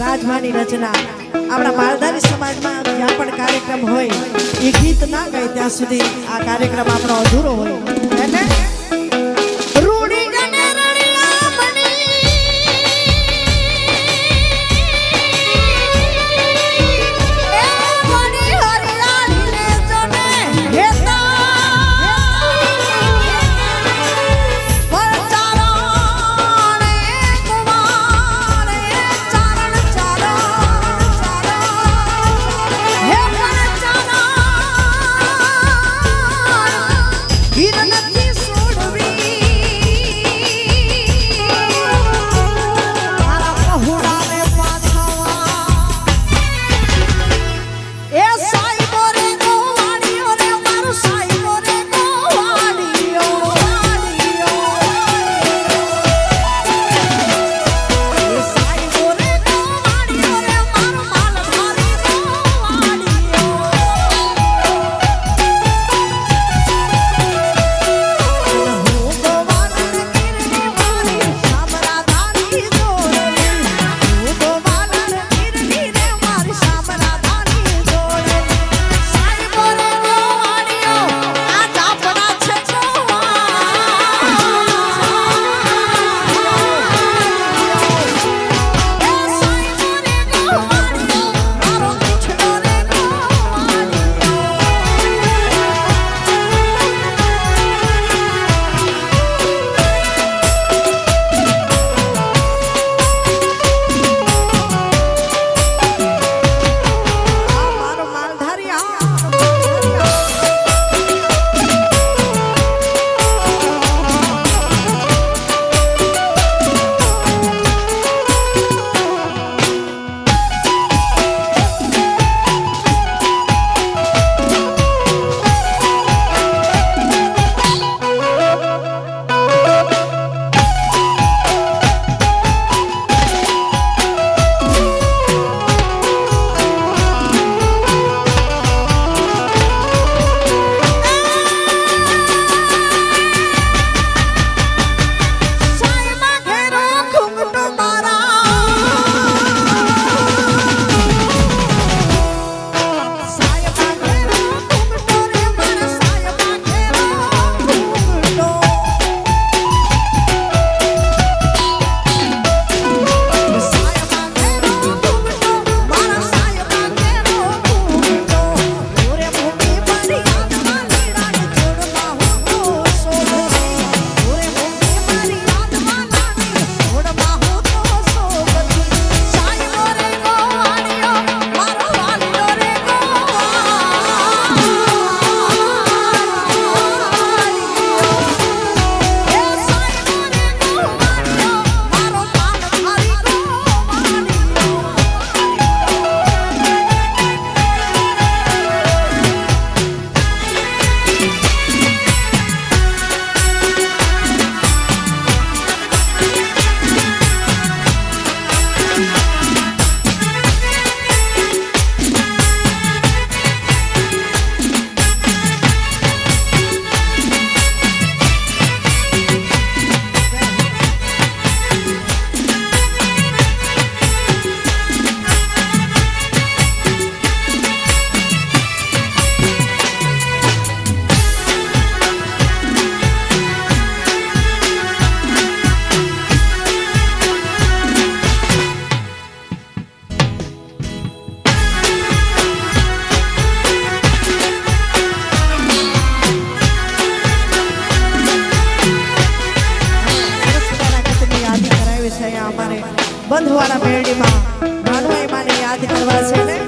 રાજમાની રચના. આપણા માલધારી સમાજમાં જ્યાં પણ કાર્યક્રમ હોય, એ ગીત ના ગાય ત્યાં સુધી આ કાર્યક્રમ આપણો અધૂરો હોય. બંધવાળા મેળડીમાં માનવાઈ માને યાદ કરવા છે ને?